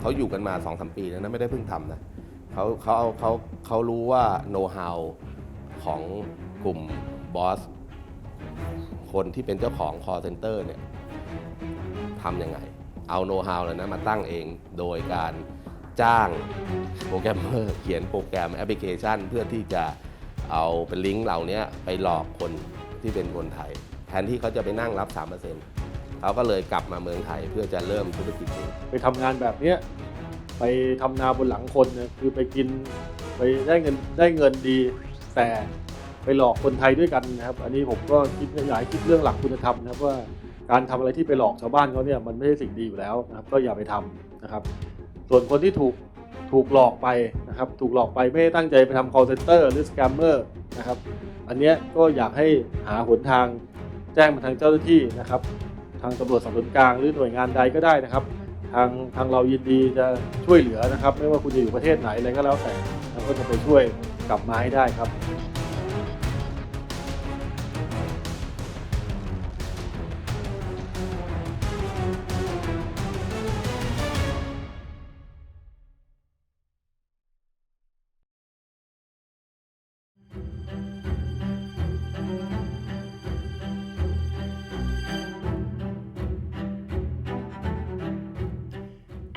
เขาอยู่กันมา2อสปีแล้วนะไม่ได้เพิ่งทำนะเขาเขาเขาเขารู้ว่าโน้ต h าวของกลุ่มบอสคนที่เป็นเจ้าของ call center เนี่ยทำยังไง เอาโน้ต h าวเลยนะมาตั้งเองโดยการจ้างโปรแกรมเมอร์เขียนโปรแกรมแอปพลิเคชัน เพื่อที่จะเอาเป็นลิงก์เหล่านี้ไปหลอกคนที่เป็นคนไทย แทนที่เขาจะไปนั่งรับ 3%เขาก็เลยกลับมาเมืองไทยเพื่อจะเริ่มธุรกิจนี้ไปทำงานแบบเนี้ยไปทำนาบนหลังคนเนี่ยคือไปกินไปได้เงินได้เงินดี แต่ไปหลอกคนไทยด้วยกันนะครับ อันนี้ผมก็คิดอยากให้คิดเรื่องหลักคุณธรรมนะครับว่าการทำอะไรที่ไปหลอกชาวบ้านเขาเนี่ยมันไม่ใช่สิ่งดีอยู่แล้วนะครับ ก็อย่าไปทำนะครับ ส่วนคนที่ถูกถูกหลอกไปนะครับ ถูกหลอกไปไม่ได้ตั้งใจไปทำ call center หรือ scammer นะครับ อันเนี้ยก็อยากให้หาหนทางแจ้งมาทางเจ้าหน้าที่นะครับ ทางตำรวจสอบสวนกลางหรือหน่วยงานใดก็ได้นะครับ ทางทางเรายินดีจะช่วยเหลือนะครับ ไม่ว่าคุณจะอยู่ประเทศไหนอะไรก็แล้วแต่เราก็จะไปช่วยกลับมาให้ได้ครับ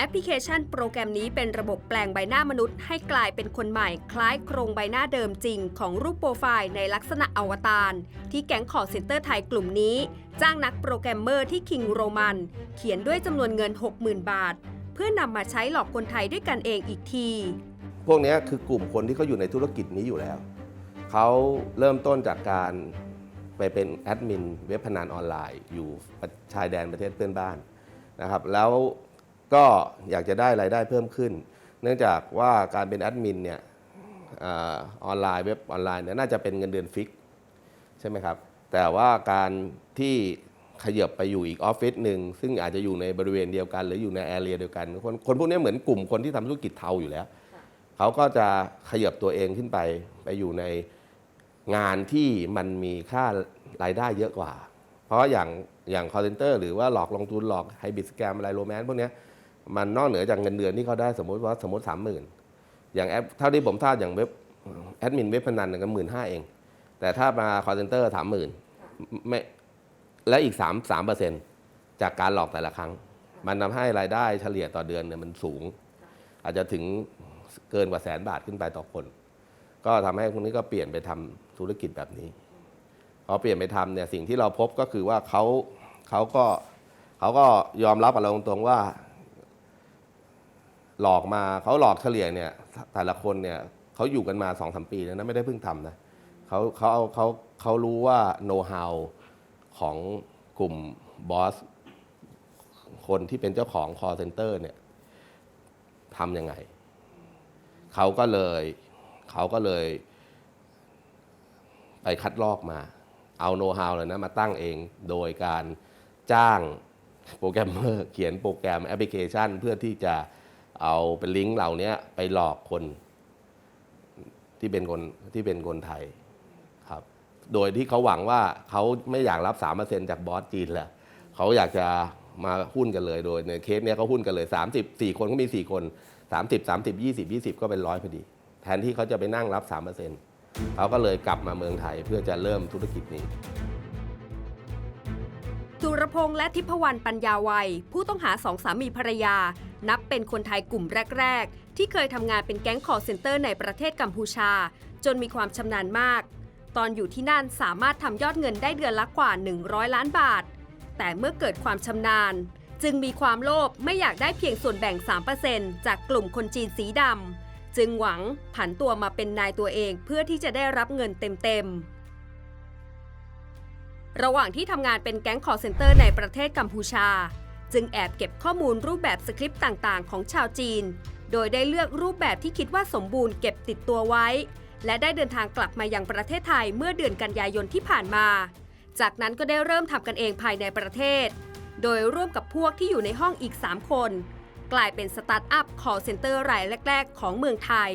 ปพลิเคชันโปรแกรมนี้เป็นระบบแปลงใบหน้ามนุษย์ให้กลายเป็นคนใหม่คล้ายโครงใบหน้าเดิมจริงของรูปโปรไฟล์ในลักษณะอวตารที่แก๊งคอร์เซ็นเตอร์ไทยกลุ่มนี้ จ้างนักโปรแกรมเมอร์ที่คิงโรมัน เขียนด้วยจำนวนเงิน 60,000 บาท เพื่อนำมาใช้หลอกคนไทยด้วยกันเองอีกที พวกนี้คือกลุ่มคนที่เขาอยู่ในธุรกิจนี้อยู่แล้ว เขาเริ่มต้นจากการไปเป็นแอดมินเว็บพนันออนไลน์อยู่ชายแดนประเทศเพื่อนบ้านนะครับแล้ว ก็อยากจะได้รายได้เพิ่มขึ้น เนื่องจากว่าการเป็นแอดมินเนี่ยออนไลน์เว็บออนไลน์เนี่ยน่าจะเป็นเงินเดือนฟิกใช่ไหมครับ แต่ว่าการที่ขยับไปอยู่อีกออฟฟิศหนึ่งซึ่งอาจจะอยู่ในบริเวณเดียวกัน หรืออยู่ในแอเรียเดียวกัน คนคนพวกนี้เหมือนกลุ่มคนที่ทำธุรกิจเทาอยู่แล้ว เขาก็จะขยับตัวเองขึ้นไปไปอยู่ในงานที่มันมีค่ารายได้เยอะกว่า เพราะอย่างอย่างคอร์เซนเตอร์หรือว่าหลอกลงทุนหลอกไฮบิสแกมอะไรโรแมนต์พวกนี้ มันนอกเหนือจากเงินเดือนที่เขาได้สมมติว่าสมมติสามหมื่นอย่างแอปเท่าที่ผมทราบอย่างเว็บแอดมินเว็บพนันเนี่ยก็หมื่นห้าเอง แต่ถ้ามาคอร์เซนเตอร์สามหมื่นไม่และอีก3 3เปอร์เซ็นจากการหลอกแต่ละครั้ง มันทำให้รายได้เฉลี่ยต่อเดือนเนี่ยมันสูง อาจจะถึงเกินกว่าแสนบาทขึ้นไปต่อคน ก็ทำให้คนนี้ก็เปลี่ยนไปทำธุรกิจแบบนี้พอเปลี่ยนไปทำเนี่ยสิ่งที่เราพบก็คือว่าเขาเขาก็เขาก็ยอมรับกับเราตรงๆว่า หลอกมาเขาหลอกเฉลี่ยเนี่ยแต่ละคนเนี่ยเขาอยู่กันมา2อสปีแล้วนะไม่ได้เพิ่งทำนะเขาเขาเอาเขาเขารู้ว่าโน้ต h าวของกลุ่มบอสคนที่เป็นเจ้าของ call center เนี่ยทำยังไง เขาก็เลยเขาก็เลย ไปคัดลอกมา เอาโน้ต h าวเลยนะมาตั้งเองโดยการจ้างโปรแกรมเมอร์เขียนโปรแกรมแอปพลิเคชันเพื่อที่จะ เอาเป็นลิงก์เหล่านี้ไปหลอกคนที่เป็นคนที่เป็นคนไทยครับ โดยที่เขาหวังว่าเขาไม่อยากรับ3%จากบอสจีนแหละเขาอยากจะมาหุ้นกันเลยโดยในเคสเนี้ยเขาหุ้นกันเลย 30 4 คนก็มี 4 คน 30 30 20 20 ก็เป็นร้อยพอดี แทนที่เขาจะไปนั่งรับ 3%เขาก็เลยกลับมาเมืองไทยเพื่อจะเริ่มธุรกิจนี้สุรพงษ์และทิพวรรณปัญญาวัย ผู้ต้องหาสองสามีภรรยา นับเป็นคนไทยกลุ่มแรก ๆ ที่เคยทำงานเป็นแก๊งคอร์เซ็นเตอร์ในประเทศกัมพูชา จนมีความชำนาญมาก ตอนอยู่ที่นั่นสามารถทำยอดเงินได้เดือนละกว่า 100 ล้านบาท แต่เมื่อเกิดความชำนาญ จึงมีความโลภไม่อยากได้เพียงส่วนแบ่ง 3%จากกลุ่มคนจีนสีดำจึงหวังผันตัวมาเป็นนายตัวเองเพื่อที่จะได้รับเงินเต็มๆระหว่างที่ทำงานเป็นแก๊งคอร์เซนเตอร์ในประเทศกัมพูชา จึงแอบเก็บข้อมูลรูปแบบสคริปต์ต่างๆ ของชาวจีน โดยได้เลือกรูปแบบที่คิดว่าสมบูรณ์เก็บติดตัวไว้ และได้เดินทางกลับมายังประเทศไทยเมื่อเดือนกันยายนที่ผ่านมา จากนั้นก็ได้เริ่มทำกันเองภายในประเทศ โดยร่วมกับพวกที่อยู่ในห้องอีก 3 คน กลายเป็นสตาร์ทอัพคอเซ็นเตอร์รายแรก ๆ ของเมืองไทย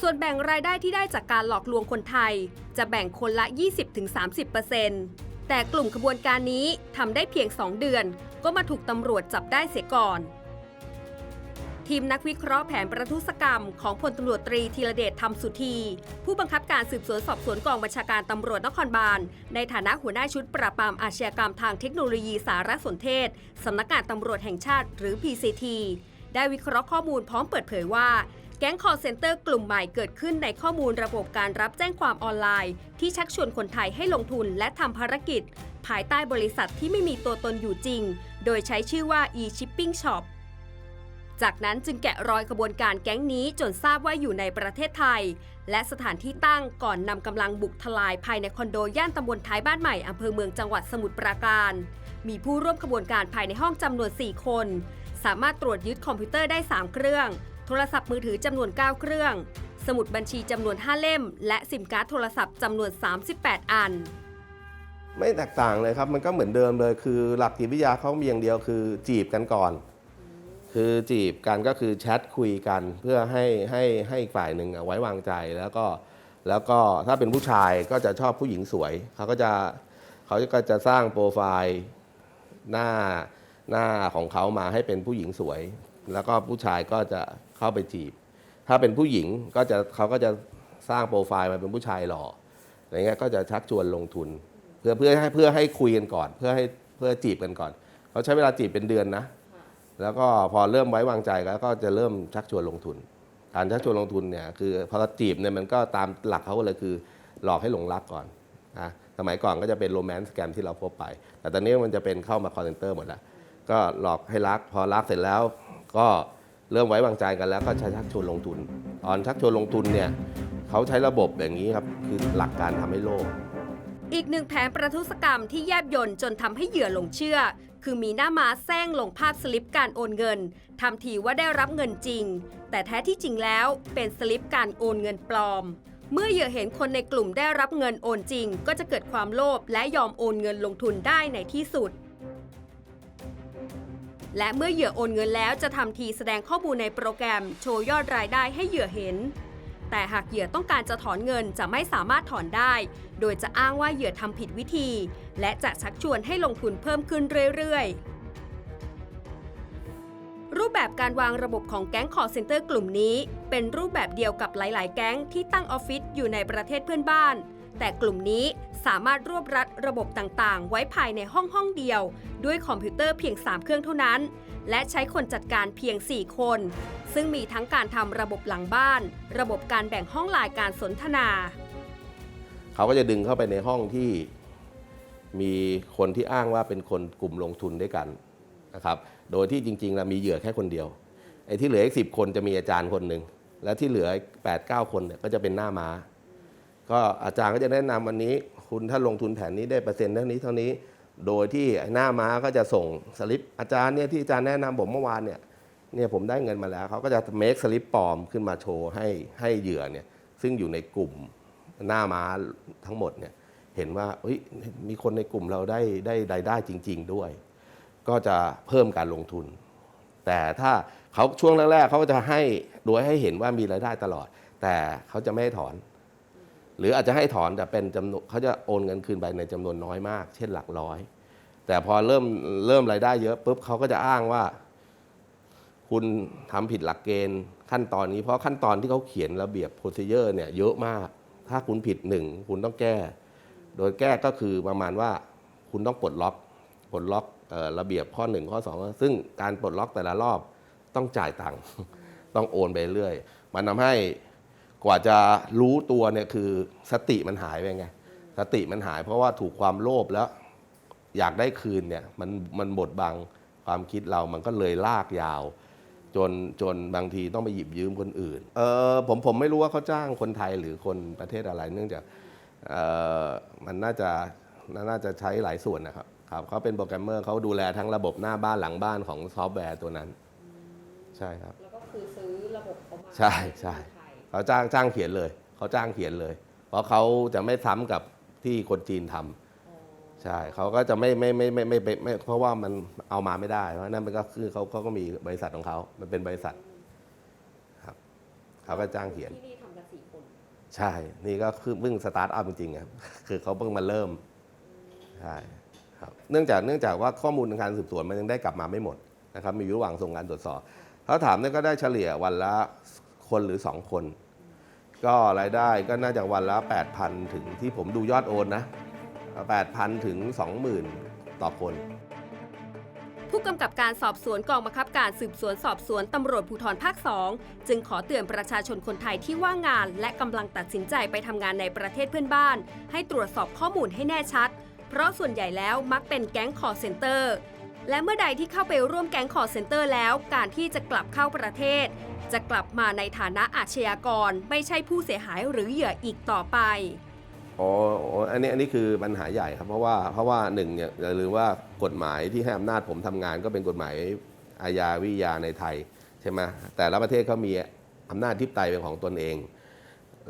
ส่วนแบ่งรายได้ที่ได้จากการหลอกลวงคนไทย จะแบ่งคนละ 20-30% แต่กลุ่มขบวนการนี้ทำได้เพียง 2 เดือน ก็มาถูกตำรวจจับได้เสียก่อน ทีมนักวิเคราะห์แผนประทุษกรรมของพลตำรวจตรีธีรเดชธรรมสุธี ผู้บังคับการสืบสวนสอบสวนกองบัญชาการตำรวจนครบาล ในฐานะหัวหน้าชุดปราบปรามอาชญากรรมทางเทคโนโลยีสารสนเทศสำนักงานตำรวจแห่งชาติ หรือ PCT ได้วิเคราะห์ข้อมูลพร้อมเปิดเผยว่า แก๊งคอร์เซนเตอร์กลุ่มใหม่เกิดขึ้นในข้อมูลระบบการรับแจ้งความออนไลน์ ที่ชักชวนคนไทยให้ลงทุนและทำภารกิจ ภายใต้บริษัทที่ไม่มีตัวตนอยู่จริง โดยใช้ชื่อว่า e-shipping shop จากนั้นจึงแกะรอยกระบวนการแก๊งนี้จนทราบว่าอยู่ในประเทศไทย และสถานที่ตั้งก่อนนำกำลังบุกทลายภายในคอนโดย่านตำบลท้ายบ้านใหม่อำเภอเมืองจังหวัดสมุทรปราการ มีผู้ร่วมขบวนการภายในห้องจำนวน 4 คน สามารถตรวจยึดคอมพิวเตอร์ได้ 3 เครื่อง โทรศัพท์มือถือจำนวน 9 เครื่อง สมุดบัญชีจำนวน 5 เล่ม และซิมการ์ดโทรศัพท์จำนวน 38 อัน ไม่แตกต่างเลยครับ มันก็เหมือนเดิมเลย คือหลักจิตวิทยาเขามีอย่างเดียวคือจีบกันก่อน คือจีบกันก็คือแชทคุยกัน เพื่อให้ให้ให้อีกฝ่ายหนึ่งไว้วางใจแล้วก็แล้วก็ถ้าเป็นผู้ชายก็จะชอบผู้หญิงสวย เขาก็จะเขาก็จะสร้างโปรไฟล์หน้าหน้าของเขามาให้เป็นผู้หญิงสวย แล้วก็ผู้ชายก็จะ เข้าไปจีบ ถ้าเป็นผู้หญิงก็จะเขาก็จะสร้างโปรไฟล์มาเป็นผู้ชายหล่ออะไรเงี้ยก็จะชักชวนลงทุน เพื่อเพื่อให้เพื่อให้คุยกันก่อน เพื่อให้เพื่อจีบกันก่อน เขาใช้เวลาจีบเป็นเดือนนะ แล้วก็พอเริ่มไว้วางใจแล้วก็จะเริ่มชักชวนลงทุนการชักชวนลงทุนเนี่ยคือพอจีบเนี่ยมันก็ตามหลักเขาเลยคือหลอกให้หลงรักก่อนนะสมัยก่อนก็จะเป็นโรแมนต์สแกมที่เราพบไป แต่ตอนนี้มันจะเป็นเข้ามาคอนเซนเตอร์หมดแล้ว ก็หลอกให้รัก พอรักเสร็จแล้วก็ เริ่มไว้วางใจกันแล้วก็ใช้ชักชวนลงทุน ตอนชักชวนลงทุนเนี่ยเขาใช้ระบบอย่างนี้ครับคือหลักการทำให้โลภอีกหนึ่งแผนประทุษกรรมที่แยบยนต์จนทำให้เหยื่อหลงเชื่อ คือมีหน้าม้าแซงลงภาพสลิปการโอนเงินทำทีว่าได้รับเงินจริง แต่แท้ที่จริงแล้วเป็นสลิปการโอนเงินปลอม เมื่อเหยื่อเห็นคนในกลุ่มได้รับเงินโอนจริง ก็จะเกิดความโลภและยอมโอนเงินลงทุนได้ในที่สุด และเมื่อเหยื่อโอนเงินแล้วจะทำทีแสดงข้อมูลในโปรแกรม โชว์ยอดรายได้ให้เหยื่อเห็น แต่หากเหยื่อต้องการจะถอนเงินจะไม่สามารถถอนได้ โดยจะอ้างว่าเหยื่อทำผิดวิธี และจะชักชวนให้ลงทุนเพิ่มขึ้นเรื่อยๆรูปแบบการวางระบบของแก๊งคอร์เซนเตอร์กลุ่มนี้ เป็นรูปแบบเดียวกับหลาย ๆ แก๊งที่ตั้งออฟฟิศอยู่ในประเทศเพื่อนบ้าน แต่กลุ่มนี้ สามารถรวบรัดระบบต่างๆ ไว้ภายในห้องห้องเดียว ด้วยคอมพิวเตอร์เพียง 3 เครื่องเท่านั้น และใช้คนจัดการเพียง 4 คน ซึ่งมีทั้งการทำระบบหลังบ้าน ระบบการแบ่งห้องลายการสนทนา เขาก็จะดึงเข้าไปในห้องที่มีคนที่อ้างว่าเป็นคนกลุ่มลงทุนด้วยกันนะครับ โดยที่จริงๆแล้วมีเหยื่อแค่คนเดียว ไอ้ที่เหลืออีกสิบคนจะมีอาจารย์คนหนึ่ง และที่เหลือ8ปดเคนเนี่ยก็จะเป็นหน้าม้า ก็อาจารย์ก็จะแนะนำวันนี้คุณถ้าลงทุนแผนนี้ได้เปอร์เซ็นต์เท่านี้เท่านี้ โดยที่หน้าม้าก็จะส่งสลิปอาจารย์เนี่ยที่อาจารย์แนะนำผมเมื่อวานเนี่ยเนี่ยผมได้เงินมาแล้วเขาก็จะเมคสลิปปลอมขึ้นมาโชว์ให้ให้เหยื่อเนี่ยซึ่งอยู่ในกลุ่มหน้าม้าทั้งหมดเนี่ยเห็นว่าเฮ้ยมีคนในกลุ่มเราได้ได้รายได้จริง ๆ ด้วย ก็จะเพิ่มการลงทุน แต่ถ้าเขาช่วงแรกๆเขาก็จะให้โดยให้เห็นว่ามีรายได้ตลอด แต่เขาจะไม่ถอน หรืออาจจะให้ถอนแต่เป็นจำนวนเขาจะโอนเงินคืนไปในจำนวนน้อยมาก เช่นหลักร้อย แต่พอเริ่มเริ่มรายได้เยอะปุ๊บเขาก็จะอ้างว่า คุณทำผิดหลักเกณฑ์ขั้นตอนนี้เพราะขั้นตอนที่เขาเขียนระเบียบ procedure เนี่ยเยอะมาก ถ้าคุณผิดหนึ่งคุณต้องแก้ โดยแก้ก็คือประมาณว่าคุณต้องปลดล็อกปลดล็อกระเบียบข้อหนึ่งข้อสองซึ่งการปลดล็อกแต่ละรอบต้องจ่ายตังค์ต้องโอนไปเรื่อย มันทำให้ กว่าจะรู้ตัวเนี่ยคือสติมันหายไปไง สติมันหายเพราะว่าถูกความโลภแล้วอยากได้คืนเนี่ยมันมันบดบังความคิดเรามันก็เลยลากยาว จนจนบางทีต้องไปหยิบยืมคนอื่น เออผมผมไม่รู้ว่าเขาจ้างคนไทยหรือคนประเทศอะไร เนื่องจากเออมันน่าจะน่าจะใช้หลายส่วนนะครับครับเขาเป็นโปรแกรมเมอร์เขาดูแลทั้งระบบหน้าบ้านหลังบ้านของซอฟต์แวร์ตัวนั้น ใช่ครับ แล้วก็คือซื้อระบบเขามาใช่ใช่ เขาจ้างจ้างเขียนเลยเขาจ้างเขียนเลย เพราะเขาจะไม่ซ้ำกับที่คนจีนทำใช่เขาก็จะไม่ไม่ไม่ไม่ไม่ไม่ไม่เพราะว่ามันเอามาไม่ได้เพราะนั่นมันก็คือเขาเขาก็มีบริษัทของเขามันเป็นบริษัทครับเขาก็จ้างเขียนที่นี่ทำกันสี่คนใช่ นี่ก็คือเพิ่งสตาร์ทอัพจริงๆครับคือเขาเพิ่งมาเริ่มใช่ครับเนื่องจากเนื่องจากว่าข้อมูลทางการสืบสวนมันยังได้กลับมาไม่หมดนะครับมีอยู่ระหว่างส่งการตรวจสอบเขาถามเนี่ยก็ได้เฉลี่ยวันละคนหรือ2คน ก็รายได้ก็น่าจะวันละ 8,000 ถึงที่ผมดูยอดโอนนะ 8,000 ถึง 20,000 ต่อคน ผู้กำกับการสอบสวนกองบังคับการสืบสวนสอบสวนตำรวจภูธรภาค 2 จึงขอเตือนประชาชนคนไทยที่ว่างงาน และกำลังตัดสินใจไปทำงานในประเทศเพื่อนบ้าน ให้ตรวจสอบข้อมูลให้แน่ชัด เพราะส่วนใหญ่แล้วมักเป็นแก๊งคอร์เซนเตอร์และเมื่อใดที่เข้าไปร่วมแก๊งคอร์เซนเตอร์แล้ว การที่จะกลับเข้าประเทศ จะกลับมาในฐานะอาชญากรไม่ใช่ผู้เสียหายหรือเหยื่ออีกต่อไปอ๋ออันนี้อันนี้คือปัญหาใหญ่ครับเพราะว่าเพราะว่าหนึ่งเนี่ยอย่าลืมว่ากฎหมายที่ให้อำนาจผมทำงาน ก็เป็นกฎหมายอาญาวิทยาในไทยใช่ไหมแต่ละประเทศเขามีอำนาจทิปไตยเป็นของตนเอง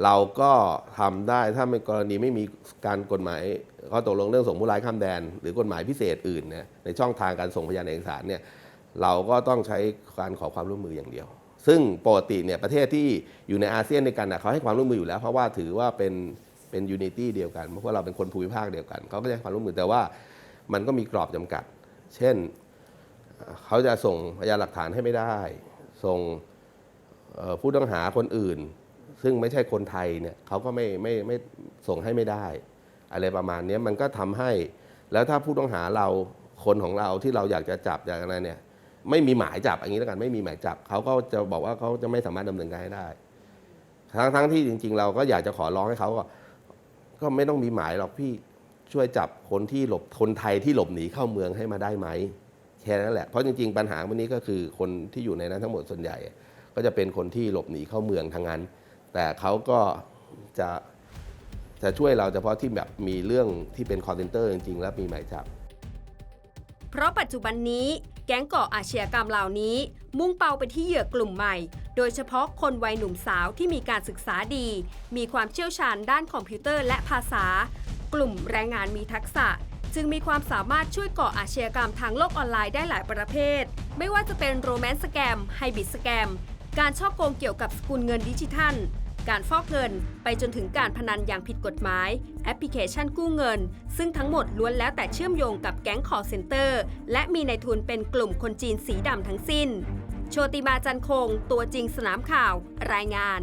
เราก็ทำได้ถ้าในกรณีไม่มีการกฎหมายข้อตกลงเรื่องส่งผู้ร้ายข้ามแดน หรือกฎหมายพิเศษอื่นเนี่ยในช่องทางการส่งพยานเอกสารเนี่ยเราก็ต้องใช้การขอความร่วมมืออย่างเดียว ซึ่งปกติเนี่ยประเทศที่อยู่ในอาเซียนในกันนะเขาให้ความร่วมมืออยู่แล้ว เพราะว่าถือว่าเป็นเป็นยูนิตี้เดียวกันเพราะว่าเราเป็นคนภูมิภาคเดียวกันเขาก็ให้ความร่วมมือแต่ว่ามันก็มีกรอบจำกัด เช่นเขาจะส่งพยานหลักฐานให้ไม่ได้ ส่งผู้ต้องหาคนอื่น ซึ่งไม่ใช่คนไทยเนี่ยเขาก็ไม่ไม่ไม่ส่งให้ไม่ได้ อะไรประมาณนี้มันก็ทำให้แล้วถ้าผู้ต้องหาเราคนของเราที่เราอยากจะจับอย่างไรเนี่ย ไม่มีหมายจับอย่างนี้แล้วกันไม่มีหมายจับเขาก็จะบอกว่าเขาจะไม่สามารถดำเนินการให้ได้ทั้งทั้งที่จริง ๆ เราก็อยากจะขอร้องให้เขาก็ก็ไม่ต้องมีหมายหรอกพี่ช่วยจับคนที่หลบคนไทยที่หลบหนีเข้าเมืองให้มาได้ไหมแค่นั้นแหละเพราะจริง ๆ ปัญหาวันนี้ก็คือคนที่อยู่ในนั้นทั้งหมดส่วนใหญ่ ก็จะเป็นคนที่หลบหนีเข้าเมืองทั้งนั้น แต่เขาก็จะจะช่วยเราเฉพาะที่แบบมีเรื่องที่เป็นคอนเทนเตอร์จริง ๆ แล้วมีหมายจับ เพราะปัจจุบันนี้แก๊งก่ออาชญากรรมเหล่านี้ มุ่งเป้าไปที่เหยื่อกลุ่มใหม่ โดยเฉพาะคนวัยหนุ่มสาวที่มีการศึกษาดี มีความเชี่ยวชาญด้านคอมพิวเตอร์และภาษา กลุ่มแรงงานมีทักษะ จึงมีความสามารถช่วยก่ออาชญากรรมทางโลกออนไลน์ได้หลายประเภท ไม่ว่าจะเป็นโรแมนต์สแกมไฮบิดสแกมการช่อโกงเกี่ยวกับสกุลเงินดิจิทัล การฟอกเงิน ไปจนถึงการพนันอย่างผิดกฎหมาย แอปพลิเคชันกู้เงิน ซึ่งทั้งหมดล้วนแล้วแต่เชื่อมโยงกับแก๊งคอร์เซนเตอร์ และมีในทุนเป็นกลุ่มคนจีนสีดำทั้งสิ้น โชติมาจันคง ตัวจริงสนามข่าว รายงาน